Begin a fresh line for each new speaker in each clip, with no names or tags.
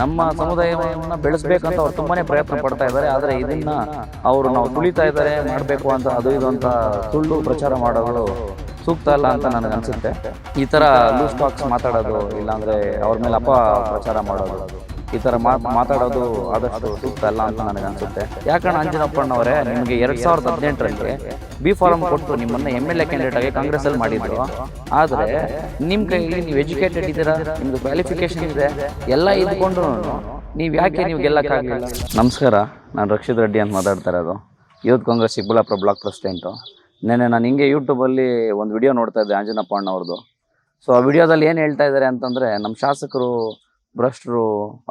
ನಮ್ಮ ಸಮುದಾಯವನ್ನ ಬೆಳೆಸ್ಬೇಕಂತ ಅವ್ರು ತುಂಬಾನೇ ಪ್ರಯತ್ನ ಪಡ್ತಾ ಇದ್ದಾರೆ. ಆದ್ರೆ ಇದನ್ನ ಅವರು ನಾವು ತುಳಿತಾ ಇದ್ದಾರೆ ಮಾಡಬೇಕು ಅಂತ ಅದು ಇದು ಅಂತ ಸುಳ್ಳು ಪ್ರಚಾರ ಮಾಡೋದು ಸೂಕ್ತ ಅಲ್ಲ ಅಂತ ನನಗೆ ಅನ್ಸುತ್ತೆ. ಈ ತರ ಲೂಸ್ ಟಾಕ್ಸ್ ಮಾತಾಡೋದು ಇಲ್ಲಾಂದ್ರೆ ಅವ್ರ ಮೇಲೆ ಅಪ ಪ್ರಚಾರ ಮಾಡೋದು. ಈ ತರ ಮಾತ್ ಮಾತಾಡೋದು ಆದಷ್ಟು ಸೂಕ್ತ ಅಲ್ಲ ಅಂತ ನನಗೆ ಅನ್ಸುತ್ತೆ. ಯಾಕಂದ್ರೆ ಅಂಜನಪ್ಪಣ್ಣವರೇ ನಿಮಗೆ ಎರಡ್ ಸಾವಿರದ ಹದಿನೆಂಟರಲ್ಲಿ ಬಿ ಫಾರಂ ಕೊಟ್ಟು ನಿಮ್ಮನ್ನ ಎಂ ಎಲ್ ಎ ಕ್ಯಾಂಡಿಡೇಟ್ ಆಗಿ ಕಾಂಗ್ರೆಸ್ ಅಲ್ಲಿ ಮಾಡಿದ್ರು. ಆದ್ರೆ ನಿಮ್ ಕೈಯಲ್ಲಿ ನೀವು ಎಜುಕೇಟೆಡ್ ಇದ್ದೀರಾ? ನಿಮ್ದು ಕ್ವಾಲಿಫಿಕೇಶನ್ ಇದೆ? ಎಲ್ಲ ಇದ್ಕೊಂಡು ನೀವು ಯಾಕೆ ನೀವು ಗೆಲ್ಲಕ್ಕಾಗಲಿಲ್ಲ? ನಮಸ್ಕಾರ, ನಾನು ರಕ್ಷಿತ್ ರೆಡ್ಡಿ ಅಂತ ಮಾತಾಡ್ತಾ ಇರೋದು. Youth Congress Chikkaballapura block president. ನೆನ್ನೆ ನಾನು ಹಿಂಗೆ ಯೂಟ್ಯೂಬಲ್ಲಿ ಒಂದು ವಿಡಿಯೋ ನೋಡ್ತಾ ಇದ್ದೆ ಅಂಜನಪ್ಪ ಅಣ್ಣವ್ರದ್ದು ಸೊ ಆ ವಿಡಿಯೋದಲ್ಲಿ ಏನು ಹೇಳ್ತಾ ಇದ್ದಾರೆ ಅಂತಂದರೆ ನಮ್ಮ ಶಾಸಕರು ಭ್ರಷ್ಟರು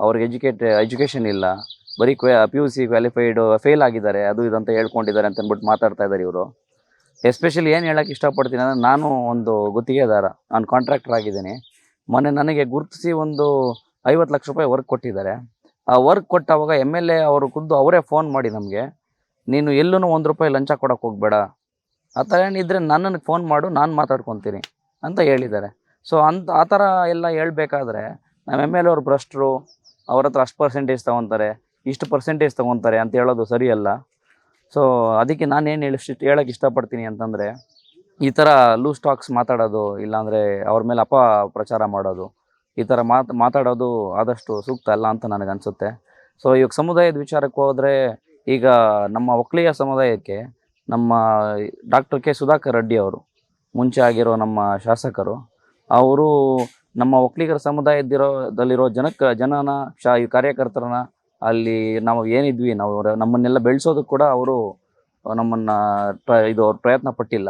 ಅವ್ರಿಗೆ ಎಜುಕೇಟ್ ಎಜುಕೇಷನ್ ಇಲ್ಲ. ಬರೀ ಕ್ವೆ P U C qualified fail ಆಗಿದ್ದಾರೆ. ಅದು ಇದಂತ ಹೇಳ್ಕೊಂಡಿದ್ದಾರೆ ಅಂತ ಅಂದ್ಬಿಟ್ಟು ಮಾತಾಡ್ತಾ ಇದ್ದಾರೆ ಇವರು. ಎಸ್ಪೆಷಲಿ ಏನು ಹೇಳೋಕ್ಕೆ ಇಷ್ಟಪಡ್ತೀನಿ ಅಂದರೆ ನಾನು ಒಂದು ಗುತ್ತಿಗೆದಾರ. ನಾನು ಕಾಂಟ್ರಾಕ್ಟರ್ ಆಗಿದ್ದೀನಿ. ಮೊನ್ನೆ ನನಗೆ ಗುರುತಿಸಿ ಒಂದು ಐವತ್ತು ಲಕ್ಷ ರೂಪಾಯಿ ವರ್ಕ್ ಕೊಟ್ಟಿದ್ದಾರೆ. ಆ ವರ್ಕ್ ಕೊಟ್ಟಾವಾಗ ಎಂ ಎಲ್ ಎ ಅವರು ಖುದ್ದು ಅವರೇ ಫೋನ್ ಮಾಡಿ ನಮಗೆ, ನೀನು ಎಲ್ಲೂ ಒಂದು ರೂಪಾಯಿ ಲಂಚ ಕೊಡೋಕೆ ಹೋಗಬೇಡ. ಆ ಥರ ಏನಿದ್ರೆ ನನ್ನನ್ನು ಫೋನ್ ಮಾಡು, ನಾನು ಮಾತಾಡ್ಕೊತೀನಿ ಅಂತ ಹೇಳಿದ್ದಾರೆ. ಸೊ ಅಂತ, ಆ ಥರ ಎಲ್ಲ ಹೇಳ್ಬೇಕಾದ್ರೆ ನಮ್ಮ ಎಂ ಎಲ್ ಅವ್ರು ಭ್ರಷ್ಟರು, ಅವ್ರ ಹತ್ರ ಅಷ್ಟು ಪರ್ಸೆಂಟೇಜ್ ತೊಗೊತಾರೆ, ಇಷ್ಟು ಪರ್ಸೆಂಟೇಜ್ ತೊಗೊತಾರೆ ಅಂತ ಹೇಳೋದು ಸರಿಯಲ್ಲ. ಸೊ ಅದಕ್ಕೆ ನಾನು ಏನು ಹೇಳಿ ಹೇಳೋಕ್ಕೆ ಇಷ್ಟಪಡ್ತೀನಿ ಅಂತಂದರೆ, ಈ ಥರ ಲೂಸ್ ಸ್ಟಾಕ್ಸ್ ಮಾತಾಡೋದು, ಇಲ್ಲಾಂದರೆ ಅವ್ರ ಮೇಲೆ ಅಪ ಪ್ರಚಾರ ಮಾಡೋದು, ಈ ಥರ ಮಾತು, ಮಾತಾಡೋದು ಆದಷ್ಟು ಸೂಕ್ತ ಅಲ್ಲ ಅಂತ ನನಗೆ ಅನಿಸುತ್ತೆ. ಸೊ ಇವಾಗ ಸಮುದಾಯದ ವಿಚಾರಕ್ಕೆ ಹೋದರೆ, ಈಗ ನಮ್ಮ ಒಕ್ಕಲಿಗ ಸಮುದಾಯಕ್ಕೆ ನಮ್ಮ ಡಾಕ್ಟರ್ ಕೆ ಸುಧಾಕರ್ ರೆಡ್ಡಿ ಅವರು, ಮುಂಚೆ ಆಗಿರೋ ನಮ್ಮ ಶಾಸಕರು, ಅವರು ನಮ್ಮ ಒಕ್ಕಲಿಗರ ಸಮುದಾಯದಲ್ಲಿರೋ ಜನಕ್ಕೆ, ಜನನ, ಶಾ ಕಾರ್ಯಕರ್ತರನ್ನ ಅಲ್ಲಿ ನಾವು ಏನಿದ್ವಿ, ನಾವು ನಮ್ಮನ್ನೆಲ್ಲ ಬೆಳೆಸೋದಕ್ಕೆ ಕೂಡ ಅವರು ನಮ್ಮನ್ನು ಇದು ಅವ್ರು ಪ್ರಯತ್ನ ಪಟ್ಟಿಲ್ಲ.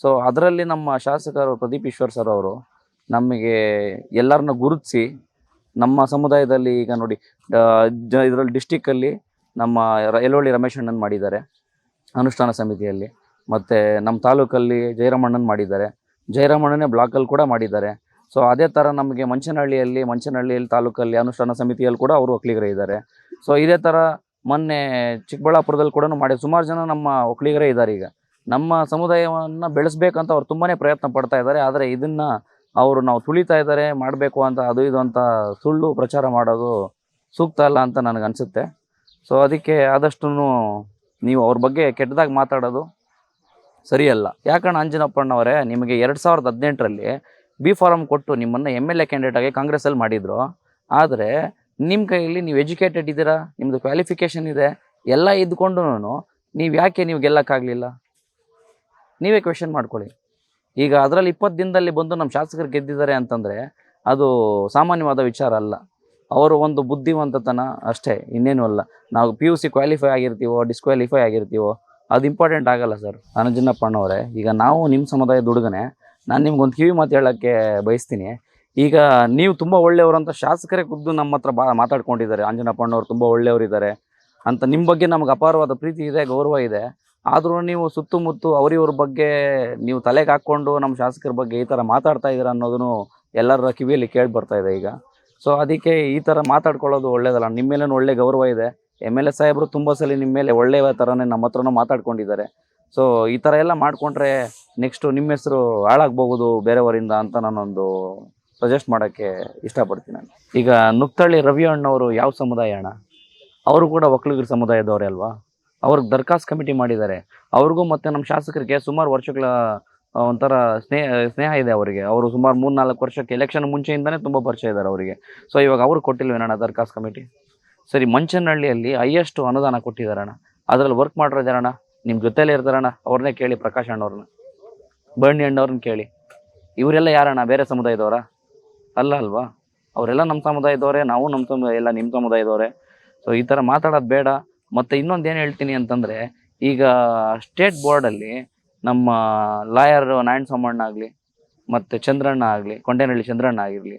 ಸೊ ಅದರಲ್ಲಿ ನಮ್ಮ ಶಾಸಕರು ಪ್ರದೀಪ್ ಈಶ್ವರ್ ಸರ್ ಅವರು ನಮಗೆ ಎಲ್ಲರನ್ನ ಗುರುತಿಸಿ ನಮ್ಮ ಸಮುದಾಯದಲ್ಲಿ ಈಗ ನೋಡಿ ಇದರಲ್ಲಿ ಡಿಸ್ಟಿಕ್ಕಲ್ಲಿ ನಮ್ಮ ರ- ಯಲವಳ್ಳಿ ರಮೇಶ್ ಅಣ್ಣನ್ ಮಾಡಿದ್ದಾರೆ, ಅನುಷ್ಠಾನ ಸಮಿತಿಯಲ್ಲಿ. ಮತ್ತು ನಮ್ಮ ತಾಲೂಕಲ್ಲಿ ಜಯರಾಮಣ್ಣನ್ ಮಾಡಿದ್ದಾರೆ. ಜಯರಾಮಣ್ಣನೇ ಬ್ಲಾಕಲ್ಲಿ ಕೂಡ ಮಾಡಿದ್ದಾರೆ. ಸೊ ಅದೇ ಥರ ನಮಗೆ ಮಂಚನಹಳ್ಳಿಯಲ್ಲಿ ಮಂಚನಹಳ್ಳಿಯಲ್ಲಿ ತಾಲೂಕಲ್ಲಿ ಅನುಷ್ಠಾನ ಸಮಿತಿಯಲ್ಲಿ ಕೂಡ ಅವರು ಒಕ್ಕಲಿಗರೇ ಇದ್ದಾರೆ. ಸೊ ಇದೇ ಥರ ಮೊನ್ನೆ ಚಿಕ್ಕಬಳ್ಳಾಪುರದಲ್ಲಿ ಕೂಡ ಮಾಡಿ, ಸುಮಾರು ಜನ ನಮ್ಮ ಒಕ್ಕಲಿಗರೇ ಇದ್ದಾರೆ ಈಗ. ನಮ್ಮ ಸಮುದಾಯವನ್ನು ಬೆಳೆಸಬೇಕಂತ ಅವ್ರು ತುಂಬಾ ಪ್ರಯತ್ನ ಪಡ್ತಾ ಇದ್ದಾರೆ. ಆದರೆ ಇದನ್ನು ಅವರು ನಾವು ತುಳಿತಾ ಇದ್ದಾರೆ, ಮಾಡಬೇಕು ಅಂತ ಅದು ಇದು ಅಂತ ಸುಳ್ಳು ಪ್ರಚಾರ ಮಾಡೋದು ಸೂಕ್ತ ಅಲ್ಲ ಅಂತ ನನಗೆ ಅನಿಸುತ್ತೆ. ಸೊ ಅದಕ್ಕೆ ಆದಷ್ಟು ನೀವು ಅವ್ರ ಬಗ್ಗೆ ಕೆಟ್ಟದಾಗಿ ಮಾತಾಡೋದು ಸರಿಯಲ್ಲ. ಯಾಕಣ್ಣ ಅಂಜನಪ್ಪಣ್ಣವರೇ, ನಿಮಗೆ ಎರಡು ಸಾವಿರದ ಹದಿನೆಂಟರಲ್ಲಿ ಬಿ ಫಾರಮ್ ಕೊಟ್ಟು ನಿಮ್ಮನ್ನು ಎಂ ಎಲ್ ಎ ಕ್ಯಾಂಡಿಡೇಟ್ ಆಗಿ ಕಾಂಗ್ರೆಸ್ಸಲ್ಲಿ ಮಾಡಿದರು. ಆದರೆ ನಿಮ್ಮ ಕೈಯಲ್ಲಿ ನೀವು ಎಜುಕೇಟೆಡ್ ಇದ್ದೀರಾ? ನಿಮ್ಮದು ಕ್ವಾಲಿಫಿಕೇಷನ್ ಇದೆ. ಎಲ್ಲ ಇದ್ಕೊಂಡು ನೀವು ಯಾಕೆ ನೀವು ಗೆಲ್ಲಕ್ಕಾಗಲಿಲ್ಲ? ನೀವೇ ಕ್ವೆಶನ್ ಮಾಡ್ಕೊಳ್ಳಿ. ಈಗ ಅದರಲ್ಲಿ ಇಪ್ಪತ್ತು ದಿನದಲ್ಲಿ ಬಂದು ನಮ್ಮ ಶಾಸಕರು ಗೆದ್ದಿದ್ದಾರೆ ಅಂತಂದರೆ ಅದು ಸಾಮಾನ್ಯವಾದ ವಿಚಾರ ಅಲ್ಲ. ಅವರು ಒಂದು ಬುದ್ಧಿವಂತತನ ಅಷ್ಟೇ, ಇನ್ನೇನು ಅಲ್ಲ. ನಾವು ಪಿ ಯು ಸಿ ಕ್ವಾಲಿಫೈ ಆಗಿರ್ತೀವೋ ಡಿಸ್ಕ್ವಾಲಿಫೈ ಆಗಿರ್ತೀವೋ, ಅದು ಇಂಪಾರ್ಟೆಂಟ್ ಆಗಲ್ಲ ಸರ್. ಅಣ್ಣವರೇ ಈಗ ನಾವು ನಿಮ್ಮ ಸಮುದಾಯದ ಹುಡುಗನೆ ನಾನು ನಿಮ್ಗೊಂದು ಕಿವಿ ಮಾತು ಹೇಳೋಕ್ಕೆ ಬಯಸ್ತೀನಿ. ಈಗ ನೀವು ತುಂಬ ಒಳ್ಳೆಯವರು ಅಂತ ಶಾಸಕರೇ ಖುದ್ದು ನಮ್ಮ ಹತ್ರ ಬಾ ಮಾತಾಡ್ಕೊಂಡಿದ್ದಾರೆ. ಅಂಜನಪ್ಪಣ್ಣವ್ರು ತುಂಬ ಒಳ್ಳೆಯವರಿದ್ದಾರೆ ಅಂತ ನಿಮ್ಮ ಬಗ್ಗೆ ನಮ್ಗೆ ಅಪಾರವಾದ ಪ್ರೀತಿ ಇದೆ, ಗೌರವ ಇದೆ. ಆದರೂ ನೀವು ಸುತ್ತಮುತ್ತ ಅವರಿವ್ರ ಬಗ್ಗೆ ನೀವು ತಲೆಗೆ ಹಾಕ್ಕೊಂಡು ನಮ್ಮ ಶಾಸಕರ ಬಗ್ಗೆ ಈ ಥರ ಮಾತಾಡ್ತಾ ಇದ್ದೀರ ಅನ್ನೋದನ್ನು ಎಲ್ಲರ ಕಿವಿಯಲ್ಲಿ ಕೇಳಿ ಬರ್ತಾ ಇದೆ ಈಗ. ಸೊ ಅದಕ್ಕೆ ಈ ಥರ ಮಾತಾಡ್ಕೊಳ್ಳೋದು ಒಳ್ಳೇದಲ್ಲ. ನಿಮ್ಮ ಮೇಲೇ ಒಳ್ಳೆ ಗೌರವ ಇದೆ. ಎಂ ಎಲ್ ಎ ಸಾಹೇಬರು ತುಂಬ ಸಲ ನಿಮ್ಮ ಮೇಲೆ ಒಳ್ಳೆಯ ಥರನೇ ನಮ್ಮ ಹತ್ರನೂ ಮಾತಾಡ್ಕೊಂಡಿದ್ದಾರೆ. ಸೊ ಈ ಥರ ಎಲ್ಲ ಮಾಡಿಕೊಂಡ್ರೆ ನೆಕ್ಸ್ಟು ನಿಮ್ಮ ಹೆಸರು ಹಾಳಾಗ್ಬೋದು ಬೇರೆಯವರಿಂದ ಅಂತ ನಾನೊಂದು ಸಜೆಸ್ಟ್ ಮಾಡೋಕ್ಕೆ ಇಷ್ಟಪಡ್ತೀನಿ ನಾನು. ಈಗ ನುಕ್ತಳ್ಳಿ ರವಿ ಅಣ್ಣವರು ಯಾವ ಸಮುದಾಯ ಅಣ್ಣ? ಅವರು ಕೂಡ ಒಕ್ಕಲಿಗರ ಸಮುದಾಯದವರೇ ಅಲ್ವಾ? ಅವ್ರಿಗೆ ದರ್ಖಾಸ್ತ್ ಕಮಿಟಿ ಮಾಡಿದ್ದಾರೆ ಅವ್ರಿಗೂ ಮತ್ತು ನಮ್ಮ ಶಾಸಕರಿಗೆ ಸುಮಾರು ವರ್ಷಗಳ ಒಂಥರ ಸ್ನೇಹ ಸ್ನೇಹ ಇದೆ ಅವರಿಗೆ. ಅವರು ಸುಮಾರು ಮೂರು ನಾಲ್ಕು ವರ್ಷಕ್ಕೆ ಎಲೆಕ್ಷನ್ ಮುಂಚೆಯಿಂದನೇ ತುಂಬ ಪರಿಚಯ ಇದ್ದಾರೆ ಅವರಿಗೆ. ಸೊ ಇವಾಗ ಅವ್ರು ಕೊಟ್ಟಿಲ್ವೇನಣ್ಣ ದರ್ಖಾಸ್ತ್ ಕಮಿಟಿ? ಸರಿ, ಮಂಚನಹಳ್ಳಿಯಲ್ಲಿ ಹೈಯೆಸ್ಟ್ ಅನುದಾನ ಕೊಟ್ಟಿದ್ದಾರಣ್ಣ ಅದರಲ್ಲಿ ವರ್ಕ್ ಮಾಡಿರೋದಾರಣ್ಣ ನಿಮ್ಮ ಜೊತೆಲೇ ಇರ್ತಾರಣ್ಣ. ಅವ್ರನ್ನೇ ಕೇಳಿ ಪ್ರಕಾಶ್ ಅಣ್ಣವ್ರನ್ನ. ಬಣ್ಣಿ ಅಣ್ಣವ್ರನ್ನ ಕೇಳಿ. ಇವರೆಲ್ಲ ಯಾರಣ್ಣ? ಬೇರೆ ಸಮುದಾಯದವರ? ಅಲ್ಲ ಅಲ್ವಾ? ಅವರೆಲ್ಲ ನಮ್ಮ ಸಮುದಾಯದವರೇ, ನಾವು ನಮ್ಮ ಸಮುದಾಯ ಎಲ್ಲ ನಿಮ್ಮ ಸಮುದಾಯದವರೇ. ಸೊ ಈ ಥರ ಮಾತಾಡೋದು ಬೇಡ. ಮತ್ತು ಇನ್ನೊಂದು ಏನು ಹೇಳ್ತೀನಿ ಅಂತಂದರೆ, ಈಗ ಸ್ಟೇಟ್ ಬೋರ್ಡಲ್ಲಿ ನಮ್ಮ ಲಾಯರ್ ನಾರಾಯಣ ಸೋಮಣ್ಣ ಆಗಲಿ, ಮತ್ತು ಚಂದ್ರಣ್ಣ ಆಗಲಿ, ಕೊಂಡೇನಹಳ್ಳಿ ಚಂದ್ರಣ್ಣ ಆಗಿರಲಿ,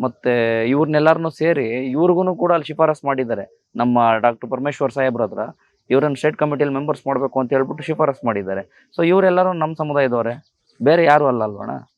ಮತ್ತು ಇವ್ರನ್ನೆಲ್ಲರನ್ನೂ ಸೇರಿ ಇವ್ರಿಗೂ ಕೂಡ ಅಲ್ಲಿ ಶಿಫಾರಸ್ ಮಾಡಿದ್ದಾರೆ. ನಮ್ಮ ಡಾಕ್ಟರ್ ಪರಮೇಶ್ವರ್ ಸಾಹೇಬ್ರ ಹತ್ರ. ಇವರನ್ನು ಸ್ಟೇಟ್ ಕಮಿಟಿಯಲ್ಲಿ ಮೆಂಬರ್ಸ್ ಮಾಡಬೇಕು ಅಂತ ಹೇಳ್ಬಿಟ್ಟು ಶಿಫಾರಸ್ ಮಾಡಿದ್ದಾರೆ. ಸೊ ಇವರೆಲ್ಲರೂ ನಮ್ಮ ಸಮುದಾಯದವರೇ. ಬೇರೆ ಯಾರೂ ಅಲ್ಲ ಅಲ್ವಣ್ಣ?